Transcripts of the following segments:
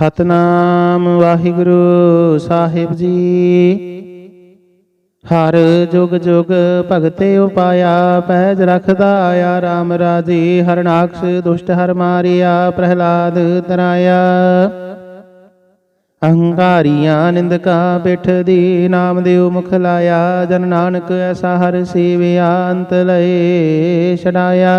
ਸਤਨਾਮ ਵਾਹਿਗੁਰੂ ਸਾਹਿਬ ਜੀ। ਹਰ ਜੁਗ ਜੁਗ ਭਗਤੇ ਉਪਾਇਆ, ਪੈਜ ਰਖਦਾ ਆ ਰਾਮ ਰਾਜੀ, ਹਰਨਾਕਸ਼ ਦੁਸ਼ਟ ਹਰ ਮਾਰਿਆ, ਪ੍ਰਹਿਲਾਦ ਤਰਾਇਆ। ਅਹੰਕਾਰੀਆਂ ਨਿੰਦਕਾ ਬਿਠ ਦੀ ਨਾਮ ਦਿਉ ਮੁਖ ਲਾਇਆ, ਜਨ ਨਾਨਕ ਐਸਾ ਹਰ ਸੇਵਿਆ, ਅੰਤ ਲਏ ਛਡਾਇਆ।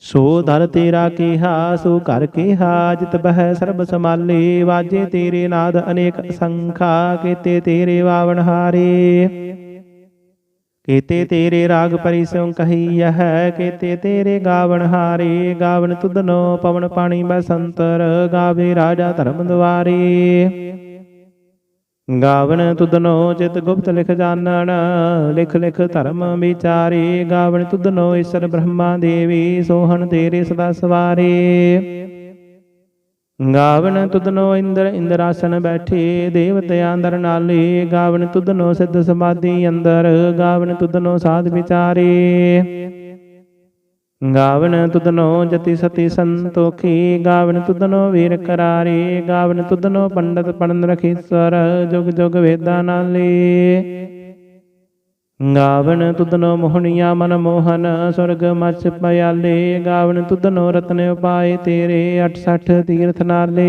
ਸੋ ਦਰ ਤੇਰਾ ਕੀਹਾ, ਸੋ ਘਰ ਕੀਹਾ, ਜਿਤ ਬਹਿ ਸਰਬ ਸਮਾਲੇ ਵਾਜੇ ਤੇਰੇ ਨਾਦ ਅਨੇਕ ਸੰਖਾ, ਕੀਤੇ ਤੇਰੇ ਵਾਵਣ ਹਾਰੇ। ਕੀਤੇ ਤੇਰੇ ਰਾਗ ਪਰਿਸੋਂ ਕਹੀ ਹੈ, ਕੀਤੇ ਤੇਰੇ ਗਾਵਣ ਹਾਰੇ, ਗਾਵਣ ਤੁਧਨੋ ਪਵਨ ਪਾਣੀ ਬਸੰਤਰ, ਗਾਵੇ ਰਾਜਾ ਧਰਮ ਦੁਆਰੇ। ਗਾਵਣ ਤੁਧਨੋ ਚਿਤ ਗੁਪਤ ਲਿਖ ਜਾਣਨ ਲਿਖ ਲਿਖ ਧਰਮ ਵਿਚਾਰੇ। ਗਾਵਣ ਤੁਧਨੋ ਈਸ਼ਰ ਬ੍ਰਹਮਾ ਦੇਵੀ, ਸੋਹਣ ਤੇਰੇ ਸਦਾ ਸਵਾਰੇ। ਗਾਵਣ ਤੁਧਨੋ ਇੰਦਰ, ਇੰਦਰਾਸਨ ਬੈਠੇ, ਦੇਵਤਿਆਂ ਅੰਦਰ ਨਾਲੇ। ਗਾਵਣ ਤੁਧਨੋ ਸਿੱਧ ਸਮਾਧੀ ਅੰਦਰ, ਗਾਵਣ ਤੁਧਨੋ ਸਾਧ ਵਿਚਾਰੇ। ਗਾਵਣ ਤੁਧਨੋ ਜਤੀ ਸਤੀ ਸੰਤੋਖੀ ਗਾਵਣ ਤੁਧਨੋ ਵੀਰ ਕਰਾਰੇ ਗਾਵਣ ਤੁਧਨੋ ਪੰਡਤ ਪੜਨ ਰਖੀਸਰ ਜੁਗ ਜੁਗ ਵੇਦਾਂ ਨਾਲੇ। ਗਾਵਣ ਤੁਧਨੋ ਮੋਹਣੀਆ ਮਨ ਮੋਹਨ, ਸੁਰਗ ਮਚ ਪਿਆਲੇ ਗਾਵਣ ਤੁਧਨੋ ਰਤਨ ਉਪਾਏ ਤੇਰੇ 68 ਤੀਰਥ ਨਾਲੇ।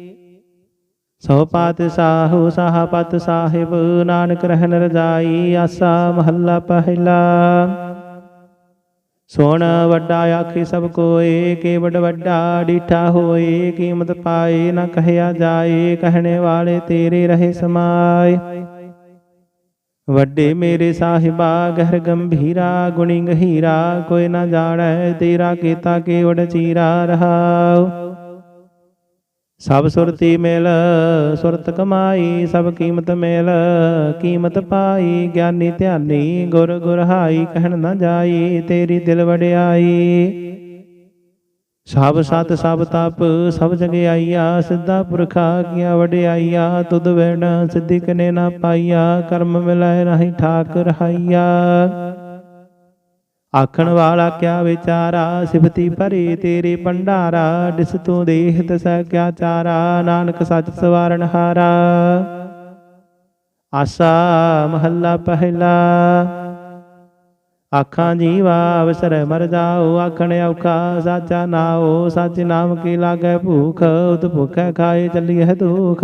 ਸੋ ਪਾਤ ਸਾਹੂ ਸਾਹਪਤ ਸਾਹਿਬ ਨਾਨਕ ਰਹਿਨ ਰਜਾਈ ਆਸਾ ਮਹੱਲਾ ਪਹਿਲਾ ਸੋਣ ਵੱਡਾ ਆਖੀ ਸਭ ਕੋਏ ਕੇਵਡ ਵੱਡਾ ਡੀਠਾ ਹੋਏ ਕੀਮਤ ਪਾਏ ਨ ਕਹਿਆ ਜਾਏ ਕਹਿਣੇ ਵਾਲੇ ਤੇਰੇ ਰਹੇ ਸਮਾਏ ਵੱਡੇ ਮੇਰੇ ਸਾਹਿਬਾ ਗਹਿਰ ਗੰਭੀਰਾ ਗੁਣੀ ਗਹੀਰਾ ਕੋਈ ਨਾ ਜਾਣੈ ਤੇਰਾ ਕੀਤਾ ਕੇਵਡ ਚੀਰਾ ਰਹਾਉ ਸਭ ਸੁਰਤੀ ਮਿਲ, ਸੁਰਤ ਕਮਾਈ, ਸਭ ਕੀਮਤ ਮਿਲ, ਕੀਮਤ ਪਾਈ, ਗਿਆਨੀ ਧਿਆਨੀ, ਗੁਰ ਗੁਰਹਾਈ, ਕਹਿਣ ਨਾ ਜਾਈ, ਤੇਰੀ ਦਿਲ ਵਡਿਆਈ। ਸਭ ਸਤ, ਸਭ ਤਪ, ਸਭ ਜਗਿਆਈਆ ਸਿੱਧਾ ਪੁਰਖਾ ਕੀਆ ਵਡਿਆਈਆ, ਤੁਧ ਵੈਣ ਸਿੱਧੀ ਕਨੇ ਨਾ ਪਾਈਆ, ਕਰਮ ਮਿਲਾਏ ਨਹੀਂ ਠਾਕ ਰਹਾਈਆ ਆਖਣ ਵਾਲਾ ਕਿਆ ਵਿਚਾਰਾ? ਸਿਫਤੀ ਭਰੇ ਤੇਰੇ ਭੰਡਾਰਾ ਦਿਸ ਤੂੰ ਦੇਖ ਤਸੈ ਕਿਆ ਚਾਰਾ? ਨਾਨਕ ਸੱਚ ਸਵਾਰਨ ਹਾਰਾ। ਆਸਾ ਮਹੱਲਾ ਪਹਿਲਾ। ਆਖਾਂ ਜੀਵਾ ਅਵਸਰ ਮਰ ਜਾਓ, ਆਖਣ ਔਖਾ ਸਾਚਾ ਨਾਓ। ਸੱਚ ਨਾਮ ਕੀ ਲਾਗੇ ਭੂਖ ਉਤ ਭੁਖੈ ਖਾਏ ਹੈ ਦੁਖ।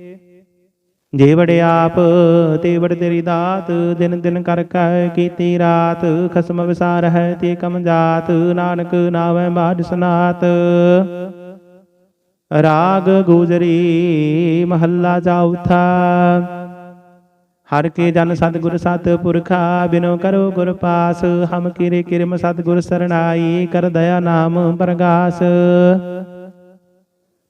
ਜੇ ਵੜ ਆਪ ਤੇ ਵੜ ਤੇਰੀ ਦਾਤ, ਦਿਨ ਦਿਨ ਕਰ ਕੈ ਕੀਤੀ ਰਾਤ। ਖਸਮ ਵਿਸਾਰ ਹੈ ਤੇ ਕਮ ਜਾਤ, ਨਾਨਕ ਨਾਵੈ ਬਾਝ ਸਨਾਤ। ਰਾਗ ਗੁਜਰੀ ਮਹੱਲਾ ਚੌਥਾ ਹਰ ਕੇ ਜਨ ਸਤਿਗੁਰ ਸਤ ਪੁਰਖਾ, ਬਿਨੋ ਕਰੋ ਗੁਰ ਪਾਸ। ਹਮ ਕਿਰੇ ਕਿਰਮ ਸਤਿਗੁਰ ਸਰਣਾਈ, ਕਰ ਦਇਆ ਨਾਮ ਪ੍ਰਗਾਸ।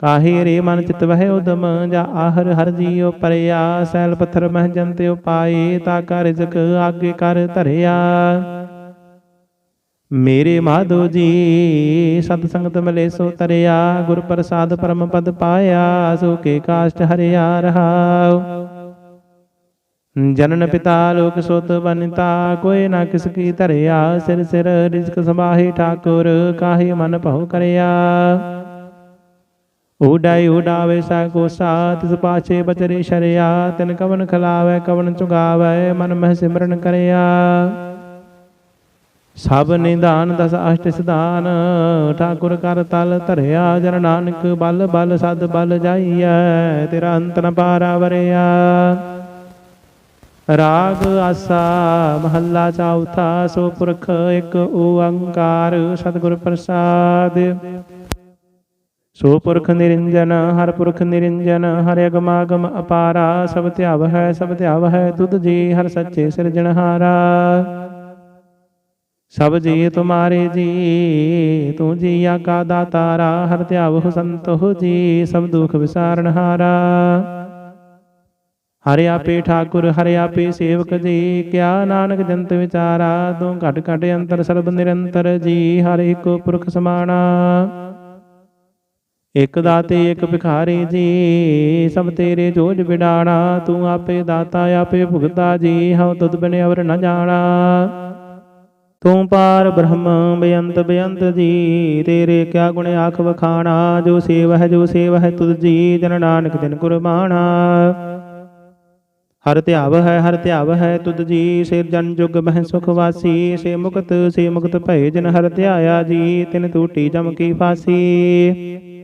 ਕਾਹੇ ਰੇ ਮਨ ਚਿਤ ਵਹਿ ਉਦਮ, ਜਾ ਆਹਰ ਹਰ ਜੀਉ ਪਰਿਆ, ਸੈਲ ਪੱਥਰ ਮਹਿ ਜੰਤੇ ਉਪਾਏ ਤਾ ਕਰ ਰਿਜ਼ਕ ਆਗੇ ਕਰ ਧਰਿਆ। ਮੇਰੇ ਮਾਧੋ ਜੀ, ਸਤ ਸੰਗਤ ਮਿਲੇ ਸੋ ਤਰਿਆ, ਗੁਰ ਪ੍ਰਸਾਦ ਪਰਮ ਪਦ ਪਾਇਆ, ਸੋ ਕੇ ਕਾਸ਼ਟ ਹਰਿਆ ਰਹਾਉ। ਜਨਨ ਪਿਤਾ ਲੋਕ ਸੁਤ ਬਨਿਤਾ ਕੋਈ ਨਾ ਕਿਸ ਕੀ ਧਰਿਆ, ਸਿਰ ਸਿਰ ਰਿਜ਼ਕ ਸਮਾਹੀ ਠਾਕੁਰ, ਕਾਹੇ ਮਨ ਭਉ ਕਰਿਆ। ਊਡਾਈ ਊਡਾਵੇ ਸਾ ਕੋ ਸਾ ਬਚਰੇ ਸ਼ਰਿਆ, ਤਿਨ ਕਵਨ ਖਲਾਵੇ, ਕਵਨ ਚੁਗਾਵੇ, ਮਨ ਮਹਿ ਸਿਮਰਨ ਕਰਿਆ। ਸਭ ਨਿਦਾਨ ਦਸ ਅਸ਼ਟ ਸਿਧਾਨ, ਠਾਕੁਰ ਕਰ ਤਲ ਧਰਿਆ, ਜਨ ਨਾਨਕ ਬਲ ਬਲ ਸਦ ਬਲ ਜਾਈਐ, ਤੇਰਾ ਅੰਤ ਨ ਪਾਰਾ ਵਰਿਆ। ਰਾਗ ਆਸਾ, ਮਹੱਲਾ ਚੌਥਾ, ਸੋ ਪੁਰਖ ਇੱਕ ਓੰਕਾਰ, ਸਤਿਗੁਰ ਪ੍ਰਸਾਦ। ਸੋ ਪੁਰਖ ਨਿਰੰਜਨ ਹਰ ਪੁਰਖ ਨਿਰੰਜਨ, ਹਰਿ ਅਗਮਾਗਮ ਅਪਾਰਾ, ਸਭ ਧਿਆਵ ਹੈ, ਸਭ ਧਿਆਵ ਹੈ, ਤੁਧ ਜੀ ਹਰ ਸੱਚੇ ਸਿਰਜਣਹਾਰਾ ਸਭ ਜੀ ਤੁਮਾਰੇ ਜੀ, ਤੂੰ ਜੀਆ ਕਾ ਦਾਤਾਰਾ, ਹਰ ਧਿਆਵ ਸੰਤੋ ਜੀ, ਸਭ ਦੁਖ ਵਿਸਾਰਨਹਾਰਾ ਹਰਿ ਆਪੇ ਠਾਕੁਰ, ਹਰਿ ਆਪੇ ਸੇਵਕ ਜੀ, ਕਿਆ ਨਾਨਕ ਜੰਤ ਵਿਚਾਰਾ, ਤੂੰ ਘਟ ਘਟ ਅੰਤਰ ਸਰਬ ਨਿਰੰਤਰ ਜੀ, ਹਰ ਇੱਕੋ ਪੁਰਖ ਸਮਾਣਾ। ਇਕ ਦਾਤੇ, ਇਕ ਭਿਖਾਰੀ ਜੀ, ਸਭ ਤੇਰੇ ਜੋਜ ਵਿਡਾਣਾ ਤੂੰ ਆਪੇ ਦਾਤਾ, ਆਪੇ ਭੁਗਤਾ ਜੀ, ਹਉ ਤੁਧ ਬਿਨ ਅਵਰ ਨ ਜਾਣਾ। ਤੂੰ ਪਾਰ ਬ੍ਰਹਮ, ਬੇਅੰਤ ਬੇਅੰਤ ਜੀ, ਤੇਰੇ ਕਿਆ ਗੁਣ ਆਖ ਵਖਾਣਾ, ਜੋ ਸੇਵ ਹੈ, ਜੋ ਸੇਵ ਹੈ ਤੁਧ ਜੀ, ਜਨ ਨਾਨਕ ਦਿਨ ਕੁਰਬਾਣਾ ਹਰ ਧਿਆਵ ਹੈ, ਹਰ ਧਿਆਵ ਹੈ ਤੁਧ ਜੀ, ਸਿਰ ਜਨ ਜੁਗ ਮਹਿ ਸੁਖ ਵਾਸੀ, ਸੇ ਮੁਕਤ ਸੇ ਮੁਕਤ ਭਏ ਜਨ ਹਰ ਧਿਆਇਆ ਜੀ, ਤਿਨ ਟੂਟੀ ਜਮ ਕੀ ਫਾਸੀ।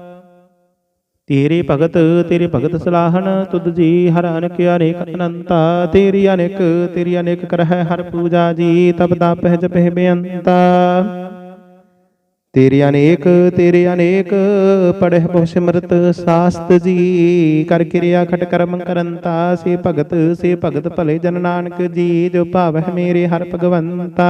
ਤੇਰੇ ਭਗਤ ਤੇਰੇ ਭਗਤ ਸਲਾਹਣ, ਤੁਧ ਜੀ ਹਰ ਅਨਕ, ਅਨੇਕ ਅਨੰਤਾ। ਤੇਰੀ ਅਨੇਕ ਤੇਰੀ ਅਨੇਕ ਕਰਹਿ ਹਰ ਪੂਜਾ ਜੀ ਤਬ ਤਾ ਪਹਿ ਜਪਹਿ ਬੇਅੰਤਾ। ਤੇਰੇ ਅਨੇਕ ਤੇਰੇ ਅਨੇਕ, ਪੜਹਿ ਬਹੁ ਸਿਮਰਤ ਸਾਸਤ ਜੀ। ਕਰ ਕਿਰਿਆ ਖਟ ਕਰਮ ਕਰੰਤਾ, ਸੇ ਭਗਤ ਸੇ ਭਗਤ ਭਲੇ ਜਨ ਨਾਨਕ ਜੀ, ਜੋ ਭਾਵਹਿ ਮੇਰੇ ਹਰ ਭਗਵੰਤਾ।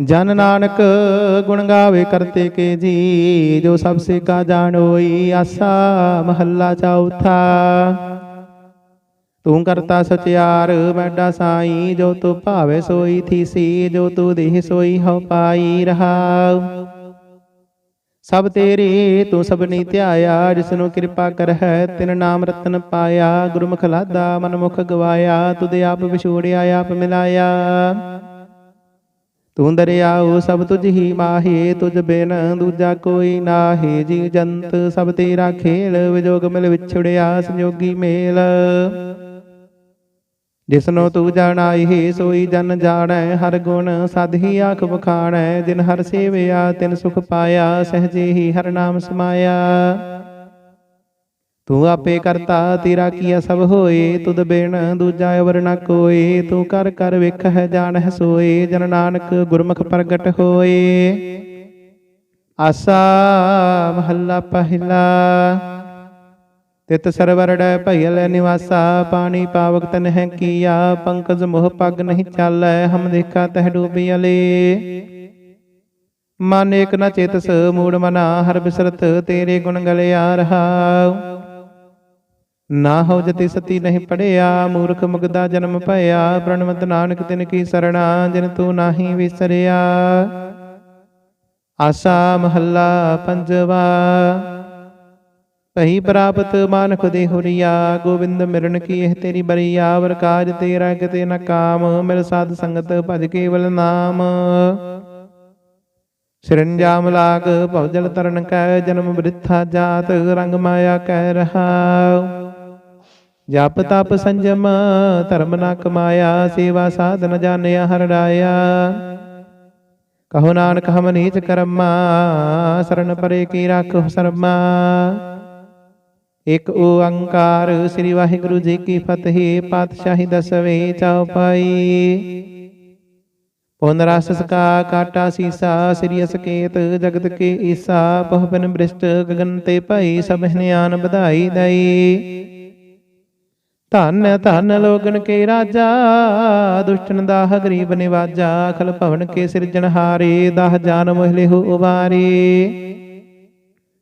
ਜਨ ਨਾਨਕ ਗੁਣ ਗਾਵੇ ਕਰਤੇ ਕੇ ਜੀ, ਜੋ ਸਭ ਸੇ ਕਾ ਜਾਣੋਈ ਆਸਾ, ਮਹੱਲਾ ਚੌਥਾ। ਤੂੰ ਕਰਤਾ ਸਚਿਆਰ, ਮੈਡਾ ਸਾਈ, ਜੋ ਤੂੰ ਭਾਵੇ ਸੋਈ ਥੀਸੀ, ਜੋ ਤੂੰ ਦੇਹ ਸੋਈ ਹਉ ਪਾਈ ਰਹਾਉ। ਸਭ ਤੇਰੇ, ਤੂੰ ਸਭਨੀ ਧਿਆਇਆ, ਜਿਸ ਨੂੰ ਕਿਰਪਾ ਕਰ ਹੈ ਤਿਨ ਨਾਮ ਰਤਨ ਪਾਇਆ, ਗੁਰਮੁਖ ਲਾਦਾ ਮਨ ਮੁਖ ਗਵਾਇਆ, ਤੁਧ ਆਪ ਵਿਛੋੜਿਆ, ਆਪ ਮਿਲਾਇਆ। ਤੂੰ ਦਰਿਆਉ ਸਭ ਤੁਝ ਹੀ ਮਾਹੇ, ਤੁਝ ਬਿਨ ਦੂਜਾ ਕੋਈ ਨਾਹੀ। ਜੀ ਜੰਤ ਸਭ ਤੇਰਾ ਖੇਲ, ਵਿਜੋਗ ਮਿਲ ਵਿਛੜਿਆ ਸੰਜੋਗੀ ਮੇਲ। ਜਿਸਨੋ ਤੂੰ ਜਾਣਾਈ ਸੋਈ ਜਨ ਜਾਣੈ, ਹਰ ਗੁਣ ਸਦ ਹੀ ਆਖ ਬਖਾਣੈ ਜਿਨ ਹਰ ਸੇਵਿਆ, ਤਿਨ ਸੁਖ ਪਾਇਆ, ਸਹਜੇ ਹੀ ਹਰ ਨਾਮ ਸਮਾਇਆ। ਤੂੰ ਆਪੇ ਕਰਤਾ, ਤੇਰਾ ਕੀਆ ਸਭ ਹੋਏ? ਤੁਧ ਬਿਨ ਦੂਜਾ ਅਵਰ ਨ ਕੋਏ। ਤੂੰ ਕਰ ਕਰ ਵੇਖਹਿ ਜਾਣਹਿ ਸੋਏ। ਜਨ ਨਾਨਕ ਗੁਰਮੁਖ ਪ੍ਰਗਟ ਹੋਏ। ਆਸਾ ਮਹੱਲਾ ਪਹਿਲਾ। ਤਿਤ ਸਰਵਰੜੈ ਭਇਲ ਨਿਵਾਸਾ। ਪਾਣੀ ਪਾਵਕ ਤਨ ਹੈ ਕੀਆ। ਪੰਕਜ ਮੋਹ ਪਗ ਨਹੀਂ ਚਾਲੈ। ਹਮ ਦੇਖਾ ਤਹ ਡੂਬੀ ਅਲੇ। ਮਨ ਏਕ ਨ ਚੇਤਸ, ਮੂੜ ਮਨਾ। ਹਰ ਬਿਸਰਤ ਤੇਰੇ ਗੁਣ ਗਲਿਆ ਰਹਾਉ। ਨਾ ਹੋ ਜਤੀ ਸਤੀ ਨਹੀਂ ਪੜਿਆ, ਮੂਰਖ ਮੁਗਦਾ ਜਨਮ ਭਇਆ, ਪ੍ਰਣਵਤ ਨਾਨਕ ਤਿਨ ਕੀ ਸਰਣਾ, ਜਿਨ ਤੂੰ ਨਾਹੀ ਵਿਸਰਿਆ। ਆਸਾ ਮਹੱਲਾ ਪੰਜਵਾ ਪਹੀ ਪ੍ਰਾਪਤ ਮਾਨਖ ਦੇ ਹੁਰੀਆ, ਗੋਬਿੰਦ ਮਿਰਨ ਕੀ ਇਹ ਤੇਰੀ ਬਰੀਆ, ਵਰ ਕਾਜ ਤੇਰਾ ਕਿਤੇ ਨ ਕਾਮ, ਮਿਲ ਸਾਧ ਸੰਗਤ ਭਜ ਕੇਵਲ ਨਾਮ। ਸਿਰੰਜਾਮ ਲਾਗ ਭਵਜਲ ਤਰਨ ਕੈ ਜਨਮ ਬ੍ਰਿਥਾ ਜਾਤ, ਰੰਗ ਮਾਇਆ ਕਹਿ ਰਹਾਉ ਜਪ ਤਪ ਸੰਜਮ, ਧਰਮ ਨਾ ਕਮਾਇਆ, ਸੇਵਾ ਸਾਧਨ ਜਾਣਿਆ, ਹਰ ਰਾਇਆ ਕਹੋ ਨਾਨਕ, ਹਮ ਨੀਚ ਕਰਮਾ, ਸਰਨ ਪਰੇ ਕੀ ਰਾਖੋ ਸਰਮਾ। ਇਕ ਓੰਕਾਰ ਸ੍ਰੀ ਵਾਹਿਗੁਰੂ ਜੀ ਕੀ ਫਤਿਹ, ਪਾਤਸ਼ਾਹੀ ਦਸਵੇਂ ਚੌਪਾਈ ਪੁਨ ਰਸ ਸਕਾ ਕਾਟਾ ਸੀਸਾ, ਸ੍ਰੀ ਅਸਕੇਤ ਜਗਤ ਕੇ ਈਸਾ ਪਹੁਪਨ ਬ੍ਰਿਸ਼ਟ ਗਗਨ ਤੇ ਭਈ, ਸਭ ਨਿਆਨ ਵਧਾਈ ਦਈ। ਧਨ, ਧੰਨ ਲੋਗਨ ਕੇ ਰਾਜਾ, ਦੁਸ਼ਟਨ ਦਾਹ ਗਰੀਬ ਨਿਵਾਜਾ ਖਲ ਭਵਨ ਕੇ ਸਿਰਜਣਹਾਰੇ ਦਹ ਜਾਨ ਮੋਹਿਲੇ ਉਬਾਰੇ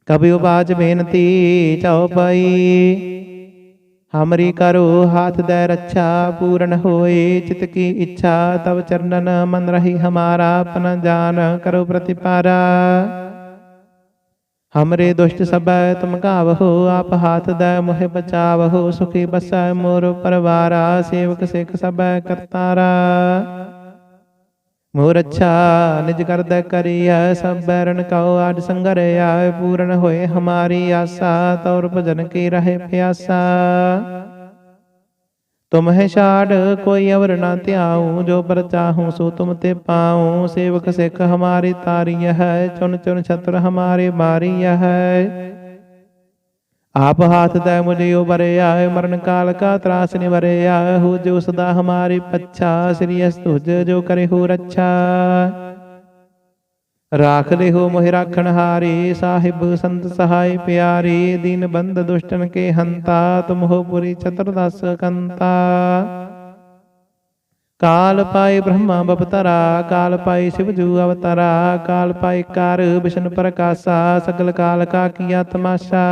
ਕਬਿ ਉਬਾਜ ਬੇਨਤੀ ਚਉਪਈ ਹਮਰੀ ਕਰੋ ਹਾਥ ਦੇ ਰੱਛਾ ਪੂਰਨ ਹੋਏ ਚਿਤ ਕੀ ਇੱਛਾ ਤਵ ਚਰਨਨ ਮਨ ਰਹੀ ਹਮਾਰਾ ਆਪਨ ਜਾਨ ਕਰੋ ਪ੍ਰਤਿਪਾਰਾ ਹਮਰੇ ਦੁਸ਼ਟ ਸਬੈ ਤੁਮ ਗਾਵਹੋ ਆਪ ਹਾਥ ਦੇ ਮੋਹਿ ਬਚਾਵਹੋ ਸੁਖੀ ਬਸੈ ਮੋਰ ਪਰਵਾਰਾ ਸੇਵਕ ਸਿਖ ਸਬੈ ਕਰਤਾਰਾ ਮੋਰ ਅੱਛਾ ਨਿਜ ਕਰਦਾ ਕਰੀਐ, ਸਭ ਬੈਰਨ ਕਉ ਆਜ ਸੰਗਰਿਆ, ਪੂਰਨ ਹੋਏ ਹਮਾਰੀ ਆਸਾ ਤੌਰ ਭਜਨ ਕੀ ਰਹੇ ਪਿਆਸਾ। ਤੁਮ ਹੈ ਛਾੜ, ਕੋਈ ਅਵਰ ਨਾ ਧਿਆਉ, ਜੋ ਪਰ ਚਾਹੂੰ ਸੋ ਤੁਮ ਤੇ ਪਾਉ। ਸੇਵਕ ਸਿੱਖ ਹਮਾਰੀ ਤਾਰੀ ਹੈ ਚੁਨ ਚੁਨ ਛਤਰ ਹਮਾਰੇ ਮਾਰੀ ਹੈ। ਆਪ ਹਾਥ ਦੇ ਮੁਝੇ ਉਬਰਿਆ ਮਰਨ ਕਾਲ ਕਾ ਤਰਾਸ ਨਿਵਰਿਆ ਹੋ ਜੋ ਸਦਾ ਹਮਾਰੀ ਪੱਛਾ, ਸ੍ਰੀ ਅਸ ਤੁਜ ਜੋ ਕਰੇ ਹੋ ਰੱਛਾ। ਰਾਖ ਲੈ ਹੋ ਮੋਹਿ ਰਾਖਣ ਹਾਰੇ, ਸਾਹਿਬ ਸੰਤ ਸਹਾਈ ਪਿਆਰੇ, ਦੀਨ ਬੰਦ ਦੁਸ਼ਟਨ ਕੇ ਹੰਤਾ, ਤੁਮ ਹੋ ਪੁਰੀ ਚਤੁਰਦਸ ਕੰਤਾ। ਕਾਲ ਪਾਏ ਬ੍ਰਹਮਾ ਬਪਤਰਾ ਕਾਲ ਪਾਏ ਸਿਵ ਜੂ ਅਵਤਾਰਾ, ਕਾਲ ਪਾਏ ਕਰ ਵਿਸ਼ਨ ਪ੍ਰਕਾਸ਼ਾ, ਸਗਲ ਕਾਲ ਕਾ ਕੀਆ ਤਮਾਸ਼ਾ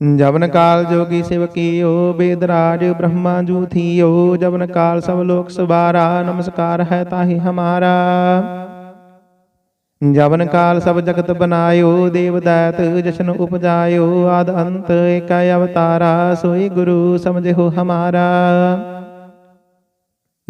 ਜਵਨ ਕਾਲ ਜੋਗੀ ਸਿਵ ਕੀਓ ਬੇਦ ਰਾਜ ਬ੍ਰਹਮਾ ਜੂ ਥੀਓ, ਜਵਨ ਕਾਲ ਸਭ ਲੋਕ ਸਵਾਰਾ ਨਮਸਕਾਰ ਹੈ ਤਾਹੀ ਹਮਾਰਾ। ਜਵਨ ਕਾਲ ਸਭ ਜਗਤ ਬਨਾਇਓ, ਦੇਵ ਦਾਤ ਜਸ਼ਨ ਉਪਜਾਇਓ, ਆਦ ਅੰਤ ਏਕੈ ਅਵਤਾਰਾ, ਸੋਈ ਗੁਰੂ ਸਮਝਿਓ ਹਮਾਰਾ।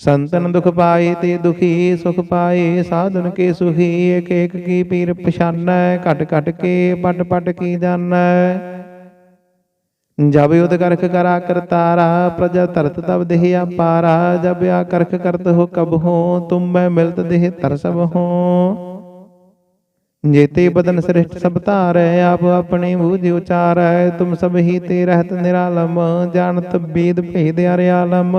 ਸੰਤਨ ਦੁਖ ਪਾਏ ਤੇ ਦੁਖੀ ਸੁਖ ਪਾਏ, ਸਾਧਨ ਕੇ ਸੁਖੀ ਏਕ ਏਕ ਕੀ ਪੀਰ ਪਛਾਨੈ, ਘਟ ਘਟ ਕੇ ਪਟ ਪਟ ਕੀ ਜਾਣੈ। ਜਬ ਉਦ ਕਰਖ ਕਰਾ ਕਰਤਾਰਾ, ਪ੍ਰਜਾ ਤਰਤ ਤਬ ਦੇਹ ਆਪਾਰਾ ਜਬ ਆ ਕਰਖ ਕਰਤ ਹੋ ਕਬ ਹੋ ਤੁਮ ਮੈਂ ਮਿਲਤ ਦੇਹ ਤਰ ਸਭ ਹੋ। ਜੇਤੇ ਬਦਨ ਸ੍ਰਿਸ਼ਟ ਸਭ ਧਾਰੈ, ਆਪ ਆਪਣੇ ਬੂਝ ਉਚਾਰੈ, ਤੁਮ ਸਭ ਹੀ ਤੇ ਰਹਿਤ ਨਿਰਾਲਮ, ਜਾਣਤ ਬੇਦ ਭੇਦ ਅਰਿਆਲਮ।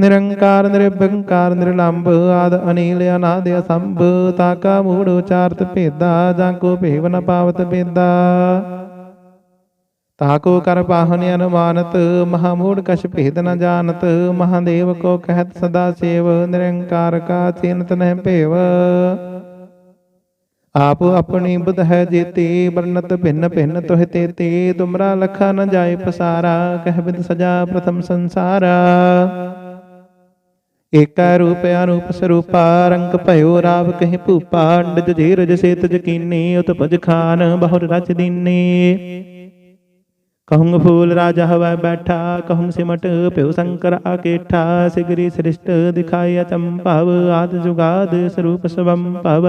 ਨਿਰੰਕਾਰ, ਨਿਰਭੰਕਾਰ, ਨਿਰਲੰਭ, ਆਦ ਅਨੀਲ, ਅਨਾਦ, ਅਸੰਭ, ਤਾਕਾ, ਮੂੜ, ਉਚਾਰਤ, ਭੇਦਾ ਜਾਂ ਕੋ ਭੇਵ ਨ ਪਾਵਤ ਬੇਦਾ ਤਾਕੋ ਕਰ ਪਾਹਨ ਅਨੁਮਾਨਤ ਮਹਾ ਮੂੜ ਕਛ ਭੇਦ ਨ ਜਾਣਤ, ਮਹਾਦੇਵ ਕੋ ਕਹਿਤ ਸਦਾ ਸੇਵ, ਨਿਰੰਕਾਰ ਕਾ ਚਿੰਤ ਨਹਿ ਭੇਵ। ਆਪ ਆਪਣੀ ਬੁਧ ਹੈ ਜੀਤੀ ਵਰਨਤ ਭਿੰਨ ਭਿੰਨ ਤੋਹਿ ਤੇਤੀ, ਤੁਮਰਾ ਲਖਾ ਨ ਜਾਏ ਪਸਾਰਾ, ਕਹਿ ਬਿਦ ਸਜਾ ਪ੍ਰਥਮ ਸੰਸਾਰਾ। ਏਕਾ ਰੂਪ ਅਨੂਪ ਸਰੂਪਾ, ਰੰਗ ਭਇਓ ਰਾਵ ਕਹਿ ਭੂਪਾ, ਅੰਡਜ ਜੀਰਜ ਸੇਤ ਜਕੀਨੀ, ਉਤਪਜ ਖਾਨ ਬਹੁਰ ਰਚ ਦੀਨੀ। ਕਹੂੰ ਫੂਲ ਰਾਜਾ ਹਵੈ ਬੈਠਾ ਕਹੂੰ ਸਿਮਟ ਪਿਉ ਸ਼ੰਕਰ ਆਕੇਠਾ ਸਿਗਰੀ ਸ੍ਰਿਸ਼ਟ ਦਿਖਾਈ ਅਚੰਭਵ, ਆਦ ਜੁਗਾਦ ਸਰੂਪ ਸਵੰ ਭਵ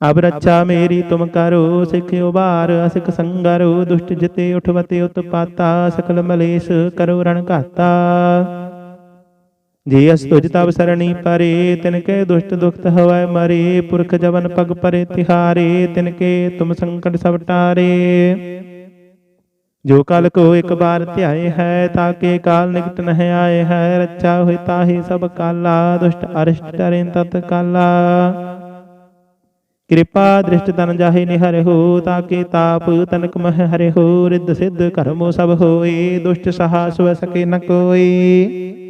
ਅਬ ਰੱਛਾ ਮੇਰੀ ਤੁਮ ਕਰੋ, ਸਿਖ ਉਬਾਰ ਅਸਿਕ ਸੰਗਰੋ, ਦੁਸ਼ਟ ਜਿਤੇ ਉਠਵਤੇ ਉਤਪਾਤਾ, ਸਕਲ ਮਲੇਸ਼ ਕਰੋ ਰਣ ਘਾਤਾ। ਜੇ ਅਸ ਤੁਜ ਤਬ ਸਰਣੀ ਪਰੇ ਤਿਨ ਕੇ ਦੁਸ਼ਟ ਦੁਖਤ ਹਵੈ ਮਰੇ ਪੁਰਖ ਜਵਨ ਪਗ ਪਰੇ ਤਿਹਾਰੇ ਤਿਨ ਕੇ ਤੁਮ ਸੰਕਟ ਸਭ ਟਾਰੇ। ਜੋ ਕਲ ਕੋ ਇੱਕ ਬਾਰ ਧਿਆਏ ਹੈ ਤਾਕੇ ਕਾਲ ਨਿਕਟ ਨਹਿ ਆਏ ਹੈ ਰੱਛਾ ਹੋਇ ਤਾਹੀ ਸਭ ਕਾਲਾ ਦੁਸ਼ਟ ਅਰਿਸ਼ਟ ਟਰੇ ਤਤ ਕਾਲਾ। ਕਿਰਪਾ ਦ੍ਰਿਸ਼ਟ ਤਨ ਜਾਹੇ ਨਿਹਰ ਹੋ ਤਾਕੇ ਤਾਪ ਤਨਕ ਮਹ ਹਰਿ ਹੋ ਰਿੱਧ ਸਿੱਧ ਕਰਮੋ ਸਭ ਹੋਏ ਦੁਸ਼ਟ ਸਹਾ ਸਕੇ ਨ ਕੋਈ।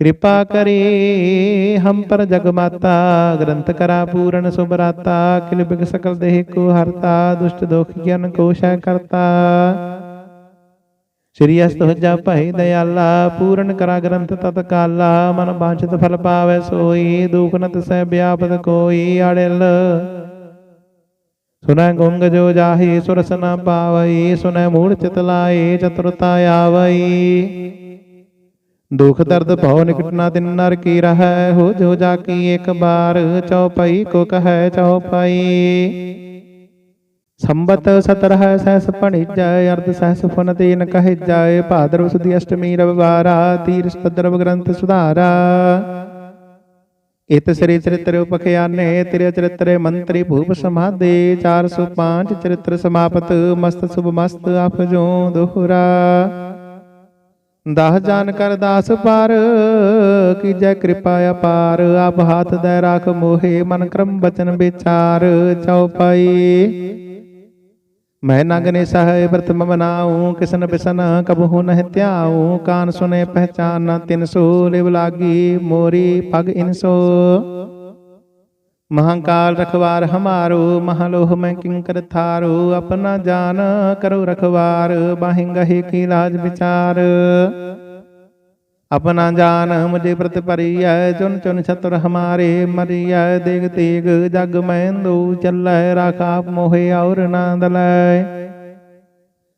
ਕਿਰਪਾ ਕਰੇ, ਹਮ ਪਰ ਜਗ ਮਾਤਾ ਗ੍ਰੰਥ ਕਰਾ ਪੂਰਨ ਸੁਭਰਾਤਾ ਕਿਲ ਬਿਗ ਸਕਲ ਦੇਹ ਕੋ ਹਰਤਾ, ਦੁਸ਼ਟ ਦੋਖ ਗਿਆਨ ਕੋਸ਼ੈ ਕਰਤਾ। ਸ੍ਰੀ ਅਸਤ ਭੈ ਦਇਆਲਾ ਪੂਰਨ ਕਰਾ ਗ੍ਰੰਥ ਤਤ ਕਾਲਾ, ਮਨ ਬਾਛਤ ਫਲ ਪਾਵੈ ਸੋਈ, ਦੁਖ ਨ ਤਿਸੈ ਵਿਆਪਤ ਕੋਈ ਅੜਿਲ। ਸੁਨੈ ਗੁੰਗ ਜੋ ਜਾਹੀ, ਸੁਰਸ ਨ ਪਾਵਈ, ਸੁਨੈ ਮੂੜ ਚਿਤ ਲਾਏ ਚਤੁਰਤਾ ਆਵਈ। ਦੁਖ ਦਰਦ ਭਉ ਨਿਕਟ ਨਾ ਤਿਨ ਨਰ ਕੀ ਰਹੈ ਹੋ ਜੋ ਜਾ ਕੀ ਇੱਕ ਬਾਰ ਚਉਪਈ ਕੋ ਕਹੈ ਚਉਪਈ ਸੰਬਤ ਸਤਰਹ ਸਹਿਸ ਭਣਿਜੈ ਅਰਧ ਸਹਿਸ ਫਨ ਤੀਨ ਕਹਿ ਜਾਏ ਭਾਦਰ ਉਸ ਦੀ ਅਸ਼ਟਮੀ ਰਵਿਵਾਰਾ ਤੀਰ ਸਪਦਰਵ ਗ੍ਰੰਥ ਸੁਧਾਰਾ। ਇਤ ਸ੍ਰੀ ਚਰਿਤ੍ਰ ਉਪਖਿਆਨੇ ਤ੍ਰਿ ਚਰਿਤ੍ਰੇ ਮੰਤਰੀ ਭੂਪ ਸਮਾਦੇ 405 ਚਰਿਤ੍ਰ ਸਮਾਪਤ ਮਸਤ ਸੁਭ ਮਸਤ ਆਪ ਜੋ ਦੋਹਰਾ। ਦਾਸ ਜਾਨ ਕਰ ਦਾਸ ਪਰ ਕੀਜੈ ਕਿਰਪਾ ਅਪਾਰ ਆਪ ਹਾਥ ਦੇ ਰਾਖ ਮੋਹੇ, ਮਨ ਕਰਮ ਬਚਨ ਵਿਚਾਰ ਚਉਪਈ ਮੈਂ ਨਗਨੇ ਸਹਿ ਵਰਤ ਮਨਾਉ ਕਿਸਨ ਬਿਸਨ ਕਬਹੂ ਨਹਿ ਧਿਆਉ, ਕਾਨ ਸੁਨੇ ਪਹਿਚਾਨ ਤਿਨ ਸੋ, ਲਿਵ ਲਾਗੀ ਮੋਰੀ ਪਗ ਇਨਸੋ ਮਹੰਕਾਲ ਰਖਵਾਰ ਹਮਾਰੋ, ਮਹਲੋਹ ਮੈਂ ਕਿੰਕਰ ਥਾਰੋ? ਆਪਣਾ ਜਾਨ ਕਰੋ ਰਖਵਾਰ ਬਾਹਿੰਗਹਿ ਕੀ ਲਾਜ ਵਿਚਾਰ। ਆਪਣਾ ਜਾਨ ਮੁਝੇ ਪ੍ਰਤ ਪਰਿਐ ਚੁਨ ਚੁਨ ਛਤਰ ਹਮਾਰੇ ਮਰਿਐ। ਦੇਗ ਤੇਗ ਜਗ ਮਹਿੰਦੂ ਚੱਲੈ, ਰਾਖਾ ਮੋਹਿ ਔਰ ਨਾ ਦਲੈ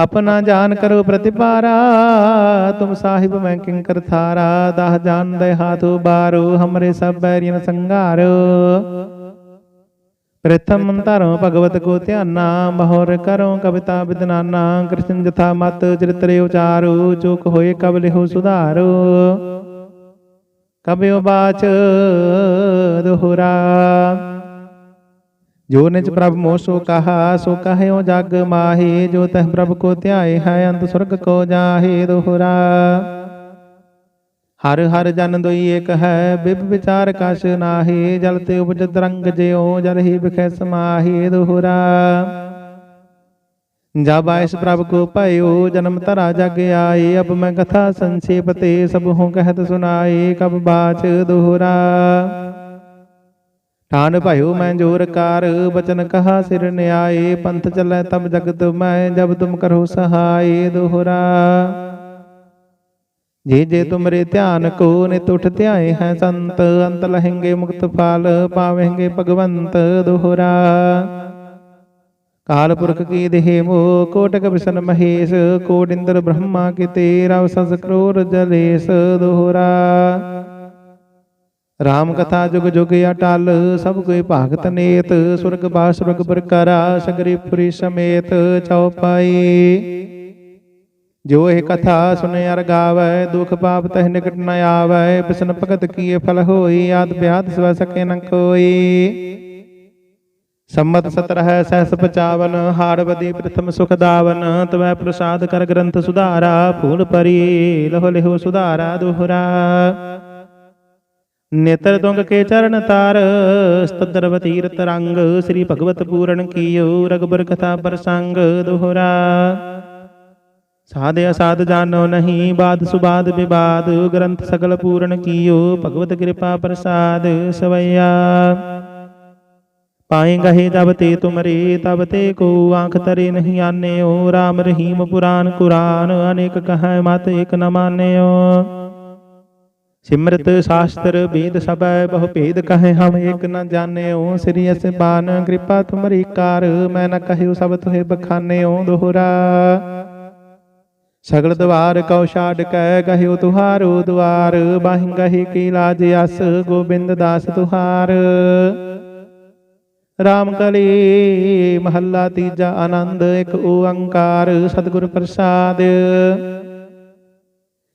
ਆਪਣਾ ਜਾਨ ਕਰੋ ਪ੍ਰਤਿਪਾਰਾ। ਤੁਮ ਸਾਹਿਬ ਮੈਂ ਕਿੰਕਰ ਥਾਰਾ ਦਾਹ ਜਾਨ ਦੇ ਹਾਥ ਉਬਾਰੋ ਹਮਰੇ ਸਭ ਬੈਰੀਨ ਸੰਘਾਰੋ। ਪ੍ਰਥਮ ਧਰਮ ਭਗਵਤ ਕੋ ਧਿਆਨਾ ਮਹੋਰ ਕਰੋ ਕਵਿਤਾ ਵਿਦਨਾਨਾ ਕ੍ਰਿਸ਼ਨ ਜਥਾ ਮਤ ਚਰਿਤਰੇ ਉਚਾਰੋ ਚੁਕ ਹੋਏ ਕਬ ਲਿਹੋ ਸੁਧਾਰੋ। ਕਬਿਓ ਬਾਚ ਦੋਹਰਾ। ਜੋ ਨਿਜ ਪ੍ਰਭ ਮੋਹ ਸੋ ਕਹਾ ਸੋ ਕਹਿਓ ਜਗ ਮਾਹੀ ਜੋ ਤਹ ਪ੍ਰਭ ਕੋ ਧਿਆਏ ਹੈ ਅੰਤ ਸੁਰਗ ਕੋ ਜਾਹੇ ਦੋਹਰਾ। ਹਰ ਹਰ ਜਨ ਦੋਈ ਏਕ ਹੈ ਬਿਬ ਵਿਚਾਰ ਕਛ ਨਾਹੀ ਜਲ ਤੇ ਉਪਜ ਤਰੰਗ ਜਿਉ ਜਲ ਹੀ ਬਿਖੈ ਸਮਾਹੀ ਦੋਹਰਾ। ਜਬ ਆਇਸ ਪ੍ਰਭ ਕੋ ਭਇਓ ਜਨਮ ਧਰਾ ਜਗ ਆਏ ਅਬ ਮੈਂ ਕਥਾ ਸੰਖੇਪ ਤੇ ਸਭ ਹੂੰ ਕਹਿਤ ਸੁਨਾਏ ਕਬ ਬਾਚ ਦੋਹਰਾ। ਠਾਨ ਭਇਓ ਮੈਂ ਜੋਰ ਕਾਰ ਬਚਨ ਕਹਾ ਸਿਰ ਨਿਆਏ ਪੰਥ ਚੱਲੈ ਤਬ ਜਗਤ ਮੈਂ ਜਬ ਤੁਮ ਕਰੋ ਸਹਾਈ ਦੋਹਰਾ। ਜੇ ਜੇ ਤੁਮਰੇ ਧਿਆਨ ਕੋ ਨਿਤ ਉਠ ਧਿਆਏ ਹੈ ਸੰਤ ਅੰਤ ਲਹਿੰਗੇ ਮੁਕਤ ਫਲ ਪਾਵੇਂਗੇ ਭਗਵੰਤ ਦੋਹਰਾ। ਕਾਲ ਪੁਰਖ ਕੀ ਦੇਹ ਮੋ ਕੋਟਕ ਵਿਸ਼ਨ ਮਹੇਸ਼ ਕੋਡਿੰਦਰ ਬ੍ਰਹਮਾ ਕੀ ਤੇਰਾ ਸਸ ਕਰੋਰ ਜਲੇਸ ਦੋਹਰਾ। ਰਾਮ ਕਥਾ ਜੁਗ ਜੁਗ ਅਟਲ, ਸਭ ਕੋਈ ਭਾਗਤ ਨੇਤ, ਸੁਰਗ ਬਾਸ ਸੁਰਗ ਪਰ ਸਗਰੀ ਪੁਰੀ ਸਮੇਤ ਚਉਪਾਈ ਜੋ ਇਹ ਕਥਾ ਸੁਨੇ ਅਰ ਗਾਵੈ, ਦੁਖ ਪਾਪ ਤਹਿ ਨਿਕਟ ਨ ਆਵੈ, ਬਿਸਨ ਭਗਤ ਕੀਏ ਫਲ ਹੋਈ, ਆਦ ਬਿਆਦ ਸਵੈ ਸਕੇ ਨ ਕੋਈ ਸੰਮਤ ਸਤਰ ਸਹਿਸ ਪਚਾਵਨ ਹਾੜਵਦੀ ਪ੍ਰਥਮ ਸੁਖ ਦਾਵਨ, ਤਵੈ ਪ੍ਰਸਾਦ ਕਰ ਗ੍ਰੰਥ ਸੁਧਾਰਾ, ਫੂਲ ਪਰੀ ਲਹੁ ਲਿਹੁ ਸੁਧਾਰਾ ਦੁਹਰਾ। ਨੇਤਰ ਤੁੰਗ ਕੇ ਚਰਨ ਤਾਰ, ਸਤਦਰਵ ਤੀਰਤ ਰੰਗ, ਸ੍ਰੀ ਭਗਵਤ ਪੂਰਨ ਕੀਓ ਰਗਬਰ ਕਥਾ ਪ੍ਰਸੰਗ, ਦੁਹਰਾ। ਸਾਧ ਅਸਾਧ ਜਾਣੋ ਨਹੀਂ, ਬਾਦ ਸੁਬਾਦ ਵਿਵਾਦ, ਗ੍ਰੰਥ ਸਗਲ ਪੂਰਨ ਕੀਓ, ਭਗਵਤ ਕਿਰਪਾ ਪ੍ਰਸਾਦ, ਸਵਈਆ। ਪਾਏ ਗਹੇ ਜਬ ਤੇ ਤੁਮਰੇ, ਤਬ ਤੇ ਕੋ ਆਂਖ ਤਰੇ ਨਹੀਂ ਆਨਿਓ RAM ਰਹੀਮ ਪੁਰਾਨ ਕੁਰਾਨ, ਅਨੇਕ ਕਹੈ ਮਤ ਇਕ ਨ ਮਾਨਿਓ। ਸਿਮਰਤ ਸ਼ਾਸਤਰ ਵੇਦ ਸਭੈ ਬਹੁ ਭੇਦ ਕਹੇ ਹਮ ਏਕ ਨ ਜਾਣਿਓ ਸ੍ਰੀ ਅਸਬਾਨ ਕਿਰਪਾ ਤੁਮਰੀ ਕਾਰ ਮੈਂ ਨ ਕਹਿਓ ਸਭ ਤੁਹੇ ਬਖਾਨਿਓ ਦੋਹਰਾ। ਸਗਲ ਦਵਾਰ ਕਉ ਛਾੜ ਕੈ ਗਹਿਓ ਤੁਹਾਰੋ ਦਵਾਰ ਬਾਹਿ ਗਹਿ ਕੀ ਲਾਜ ਅਸ ਗੋਬਿੰਦ ਦਾਸ ਤੁਹਾਰ। ਰਾਮ ਕਲੀ ਮਹੱਲਾ ਤੀਜਾ ਆਨੰਦ ਇੱਕ ਓੰਕਾਰ ਸਤਿਗੁਰ ਪ੍ਰਸਾਦ।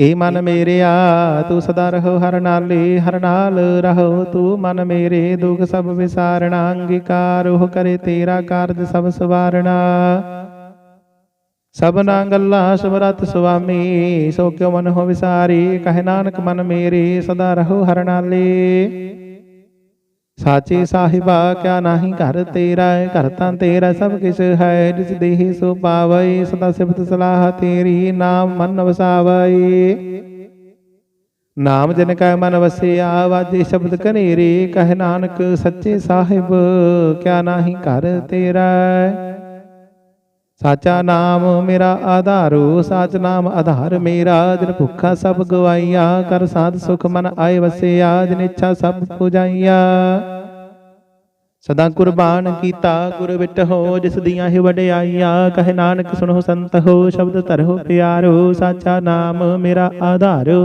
ਏ ਮਨ ਮੇਰਿਆ ਤੂੰ ਸਦਾ ਰਹੋ ਹਰ ਨਾਲੇ, ਹਰ ਨਾਲ ਰਹੋ। ਤੂੰ ਮਨ ਮੇਰੇ, ਦੁਖ ਸਭ ਵਿਸਾਰਣਾ ਅੰਗੀਕਾਰ ਉਹ ਕਰੇ ਤੇਰਾ ਕਾਰਜ ਸਭ ਸਵਾਰਣਾ ਸਭਨਾ ਗੱਲਾਂ ਸਮਰਤ ਸੁਆਮੀ, ਸੋ ਕਿਉ ਮਨ ਹੋ ਵਿਸਾਰੀ? ਕਹੇ ਨਾਨਕ ਮਨ ਮੇਰੇ, ਸਦਾ ਰਹੋ ਹਰ ਨਾਲੇ। ਸਾਚੇ ਸਾਹਿਬਾ ਕਿਆ ਨਾਹੀ ਘਰ ਤੇਰਾ ਹੈ, ਘਰ ਤਾਂ ਤੇਰਾ ਸਭ ਕਿਛ ਹੈ ਜਿਸ ਦੇਹੀ ਸੋ ਪਾਵੈ ਸਦਾ ਸਿਫਤ ਸਲਾਹ ਤੇਰੀ ਨਾਮ ਮਨ ਵਸਾਵੈ ਨਾਮ ਜਨ ਕੈ ਮਨ ਵਸਿਆ ਵਾਜੇ ਸ਼ਬਦ ਕਨੇਰੇ ਕਹਿ ਨਾਨਕ ਸੱਚੇ ਸਾਹਿਬ ਕਿਆ ਨਾਹੀ ਘਰ ਤੇਰਾ ਸਾਚਾ ਨਾਮ ਮੇਰਾ ਆਧਾਰੋ, ਸਾਚ ਨਾਮ ਆਧਾਰ ਮੇਰਾ। ਜਿਨ ਭੁੱਖਾ ਸਭ ਗਵਾਈਆ, ਕਰ ਸਾਧ ਸੁਖ ਮਨ ਆਏ ਵਸਿਆ, ਜਿਨ ਇੱਛਾ ਸਭ ਪੁਜਾਈਆ। ਸਦਾ ਕੁਰਬਾਨ ਕੀਤਾ, ਗੁਰ ਹੋ, ਜਿਸ ਦੀਆਂ ਹੀ ਵਡਿਆਈਆਂ। ਕਹੇ ਨਾਨਕ, ਸੁਣੋ ਸੰਤ ਹੋ, ਸ਼ਬਦ ਧਰੋ ਪਿਆਰੋ, ਸਾਚਾ ਨਾਮ ਮੇਰਾ ਆਧਾਰੂ।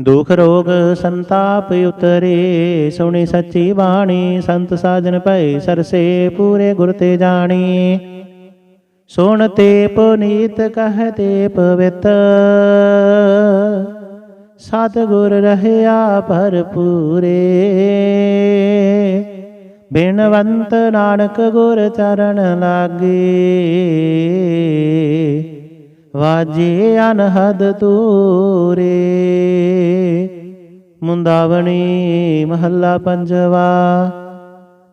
ਦੁਖ ਰੋਗ ਸੰਤਾਪ ਉਤਰੇ, ਸੁਣੀ ਸੱਚੀ ਬਾਣੀ, ਸੰਤ ਸਾਜਨ ਭਏ ਸਰਸੇ ਪੂਰੇ ਗੁਰ ਤੇ ਜਾਣੀ। ਸੁਣ ਤੇ ਪੁਨੀਤ ਕਹਤੇ ਪਵਿੱਤ ਸਤ ਗੁਰ ਰਹਿਆ ਭਰਪੂਰੇ। ਬਿਨਵੰਤ ਨਾਨਕ ਗੁਰ ਚਰਨ ਲਾਗੇ। ਵਾਜੇ ਅਨਹਦ ਤੂਰੇ। ਮੁੰਦਾਵਣੀ ਮਹੱਲਾ ਪੰਜਵਾ।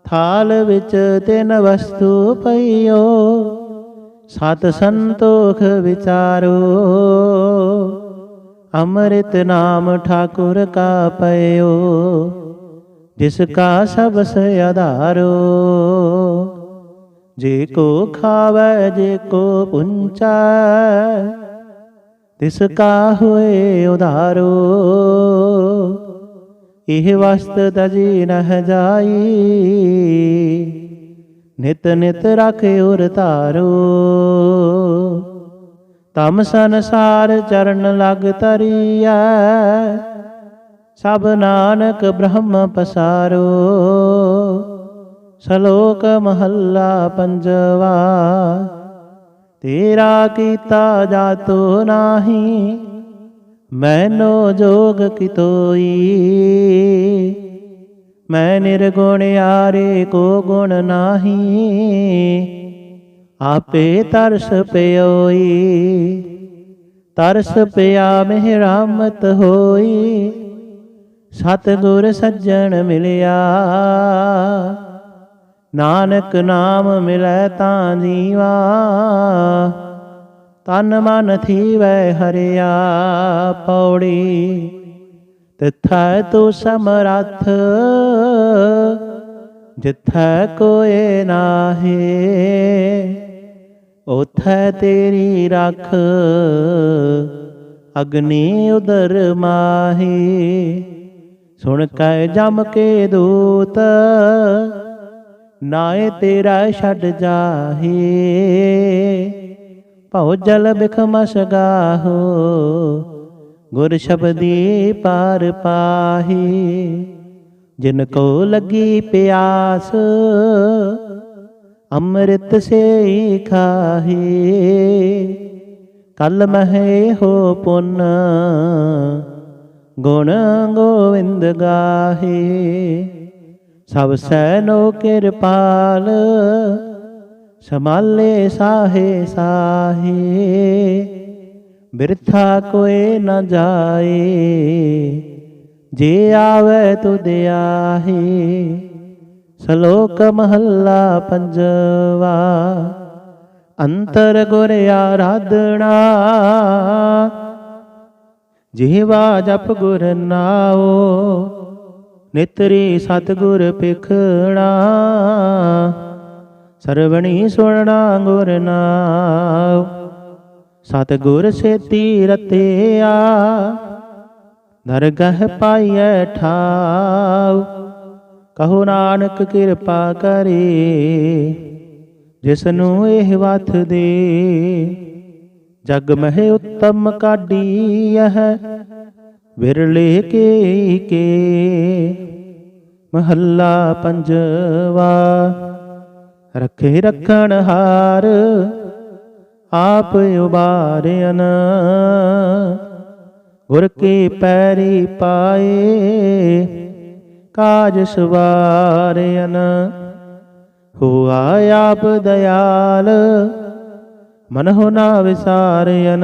ਥਾਲ ਵਿੱਚ ਤਿੰਨ ਵਸਤੂ ਪਈਓ। ਸਤ ਸੰਤੋਖ ਵਿਚਾਰੋ। ਅੰਮ੍ਰਿਤ ਨਾਮ ਠਾਕੁਰ ਕਾ ਪਇਓ, ਜਿਸ ਕਾ ਸਬਸ ਆਧਾਰੋ। ਜੇ ਕੋ ਖਾਵੈ ਜੇ ਕੋ ਪੁੰਚੈ ਤਿਸ ਕਾ ਹੋਏ ਉਧਾਰੋ। ਇਹ ਵਸਤ ਤਜੀ ਨਹ ਜਾਈ। ਨਿਤ ਨਿਤ ਰਖਿ ਉਰ ਧਾਰੋ। ਤਮ ਸੰਸਾਰ ਚਰਨ ਲਗ ਤਰੀਐ। ਸਭ ਨਾਨਕ ਬ੍ਰਹਮ ਪਸਾਰੋ। ਸ਼ਲੋਕ ਮਹੱਲਾ ਪੰਜਵਾ, ਤੇਰਾ ਕੀਤਾ ਜਾਤੋ ਨਾਹੀ, ਮੈਨੋ ਜੋਗ ਕਿਤੋਈ। ਮੈਂ ਨਿਰਗੁਣ ਆਰੇ ਕੋ ਗੁਣ ਨਾਹੀ, ਆਪੇ ਤਰਸ ਪਿਓਈ। ਤਰਸ ਪਿਆ ਮਿਹ ਰਾਮਤ ਹੋਈ, ਸਤਿਗੁਰ ਸੱਜਣ ਮਿਲਿਆ। ਨਾਨਕ ਨਾਮ ਮਿਲੈ ਤਾਂ ਜੀਵਾ। ਤਨ ਮਨ ਥੀਵੈ ਹਰਿਆ ਪੌੜੀ। ਤਿਥੈ ਤੂ ਸਮਰੱਥ, ਜਿਥੈ ਕੋਏ ਨਾਹੀ। ਉਥੈ ਤੇਰੀ ਰੱਖ, ਅਗਨੀ ਉਦਰ ਮਾਹੀ। ਸੁਣ ਕੈ ਜਮ ਕੇ ਦੂਤ ਨਾਏ ਤੇਰਾ ਛੱਡ ਜਾਹੀ। ਭਉ ਜਲ ਬਿਖਮਸ ਗਾਹੋ ਗੁਰ ਸ਼ਬਦੀ ਪਾਰ ਪਾਹੀ। ਜਿਨ ਕੋ ਲੱਗੀ ਪਿਆਸ, ਅੰਮ੍ਰਿਤ ਸੇ ਖਾਹੀ। ਕਲ ਮਹੇ ਹੋ ਪੁੰਨ, ਗੁਣ ਗੋਵਿੰਦ ਗਾਹੇ। ਸਭ ਸੈਨੋ ਕਿਰਪਾਲ ਸਮਾਲੇ ਸਾਹੇ ਸਾਹੇ, ਬਿਰਥਾ ਕੋਏ ਨ ਜਾਏ, ਜੇ ਆਵੇ ਤੁਧ ਆਹੇ ਸ਼ਲੋਕ ਮਹੱਲਾ ਪੰਜਵਾ, ਅੰਤਰ ਗੁਰ ਆਰਾਧਣਾ ਜਿਹਵਾ ਜਪ ਗੁਰ ਨਾਓ ਨਿਤਰੀ ਸਤਗੁਰ ਪਿਖਣਾ ਸਰਵਣੀ ਸੁਣਨਾ ਗੁਰ ਨਾਮ ਸਤਗੁਰ ਸੇਤੀ ਰਤਿਆ ਦਰਗਹ ਪਾਈਐ ਠਾਉ। ਕਹੋ ਨਾਨਕ ਕਿਰਪਾ ਕਰੇ ਜਿਸ ਨੂੰ ਇਹ ਵਥ ਦੇ। ਜਗ ਮਹਿ ਉਤਮ ਕਾਢੀ ਇਹ ਵਿਰਲੇ ਕੇ ਕੇ ਮਹੱਲਾ ਪੰਜਵਾ, ਰੱਖੇ ਰੱਖਣ ਹਾਰ, ਆਪ ਉਬਾਰਿਆਨ ਗੁਰ ਕੇ ਪੈਰੀ ਪਾਏ, ਕਾਜ ਸਵਾਰਿਆਨ ਹੁਆ ਆਪ ਦਇਆਲ ਮਨ ਹੋ ਨਾ ਵਿਸਾਰਿਆਨ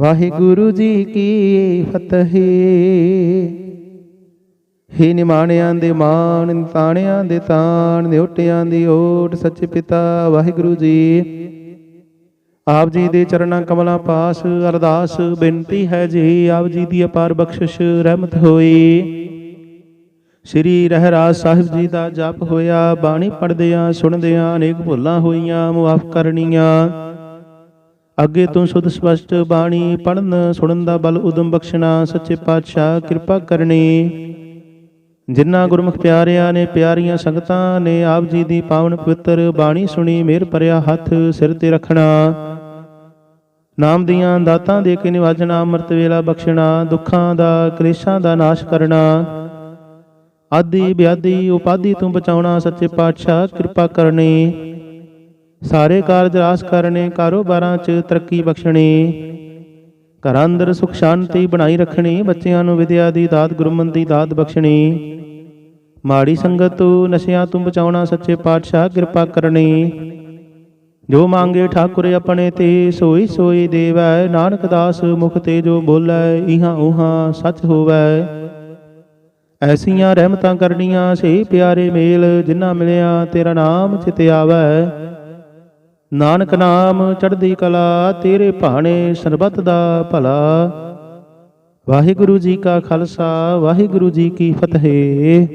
ਵਾਹਿਗੁਰੂ ਜੀ ਕੀ ਫਤਿਹ। ਹੀ ਨਿਮਾਣਿਆਂ ਦੇ ਮਾਣ ਤਾਣਿਆਂ ਦੇ ਤਾਣ, ਨਿਉਟਿਆਂ ਦੀ ਓਟ, ਸੱਚੇ ਪਿਤਾ ਵਾਹਿਗੁਰੂ ਜੀ। ਆਪ ਜੀ ਦੇ ਚਰਨਾਂ ਕਮਲਾਂ ਪਾਸ ਅਰਦਾਸ ਬੇਨਤੀ ਹੈ ਜੀ, ਆਪ ਜੀ ਦੀ ਅਪਾਰ ਬਖਸ਼ਿਸ਼ ਰਹਿਮਤ ਹੋਈ। ਸ੍ਰੀ ਰਹਿਰਾਜ ਸਾਹਿਬ ਜੀ ਦਾ ਜਪ ਹੋਇਆ, ਬਾਣੀ ਪੜਦਿਆਂ ਸੁਣਦਿਆਂ ਅਨੇਕ ਭੁੱਲਾਂ ਹੋਈਆਂ, ਮੁਆਫ ਕਰਨੀਆਂ। ਅੱਗੇ ਤੋਂ ਸੁਧ ਸਪਸ਼ਟ ਬਾਣੀ ਪੜਨ ਸੁਣਨ ਦਾ ਬਲ ਉਦਮ ਬਖਸ਼ਣਾ, ਸੱਚੇ ਪਾਤਸ਼ਾਹ ਕਿਰਪਾ ਕਰਨੀ। ਜਿਨ੍ਹਾਂ ਗੁਰਮੁਖ ਪਿਆਰਿਆਂ ਨੇ ਪਿਆਰੀਆਂ ਸੰਗਤਾਂ ਨੇ ਆਪ ਜੀ ਦੀ ਪਾਵਨ ਪਵਿੱਤਰ ਬਾਣੀ ਸੁਣੀ, ਮਿਹਰ ਭਰਿਆ ਹੱਥ ਸਿਰ ਤੇ ਰੱਖਣਾ। ਨਾਮ ਦੀਆਂ ਦਾਤਾਂ ਦੇ ਕੇ ਨਿਵਾਜਣਾ, ਅੰਮ੍ਰਿਤ ਵੇਲਾ ਬਖਸ਼ਣਾ, ਦੁੱਖਾਂ ਦਾ, ਕਲੇਸ਼ਾਂ ਦਾ ਨਾਸ਼ ਕਰਨਾ। ਆਦੀ ਬਿਆਦੀ ਉਪਾਦੀ ਤੋਂ ਬਚਾਉਣਾ, ਸੱਚੇ ਪਾਤਸ਼ਾਹ ਕਿਰਪਾ ਕਰਨੀ। ਸਾਰੇ ਕਾਰਜ ਰਾਸ ਕਰਨੇ, ਕਾਰੋਬਾਰਾਂ 'ਚ ਤਰੱਕੀ ਬਖਸ਼ਣੀ। ਘਰਾਂ ਅੰਦਰ ਸੁਖ ਸ਼ਾਂਤੀ ਬਣਾਈ ਰੱਖਣੀ, ਬੱਚਿਆਂ ਨੂੰ ਵਿਦਿਆ ਦੀ ਦਾਤ ਗੁਰਮਨ ਦੀ ਦਾਤ ਬਖਸ਼ਣੀ। ਮਾੜੀ ਸੰਗਤ ਤੋਂ ਨਸ਼ਿਆਂ ਤੋਂ ਬਚਾਉਣਾ, ਸੱਚੇ ਪਾਤਸ਼ਾਹ ਕਿਰਪਾ ਕਰਨੀ। ਜੋ ਮੰਗੇ ਠਾਕੁਰ ਆਪਣੇ ਤੇ, ਸੋਈ ਸੋਈ ਦੇਵੈ। ਨਾਨਕ ਦਾਸ ਮੁਖ ਤੇ ਜੋ ਬੋਲੇ, ਇਹਾਂ ਉਹਾਂ ਸੱਚ ਹੋਵੈ। ਐਸੀਆਂ ਰਹਿਮਤਾਂ ਕਰਨੀਆਂ ਸੇ ਪਿਆਰੇ ਮੇਲ, ਜਿਨ੍ਹਾਂ ਮਿਲਿਆ, ਤੇਰਾ ਨਾਮ ਚਿਤ ਆਵੈ। ਨਾਨਕ ਨਾਮ ਚੜ੍ਹਦੀ ਕਲਾ, ਤੇਰੇ ਭਾਣੇ ਸਰਬੱਤ ਦਾ ਭਲਾ। ਵਾਹਿਗੁਰੂ ਜੀ ਕਾ ਖਾਲਸਾ, ਵਾਹਿਗੁਰੂ ਜੀ ਕੀ ਫਤਿਹ।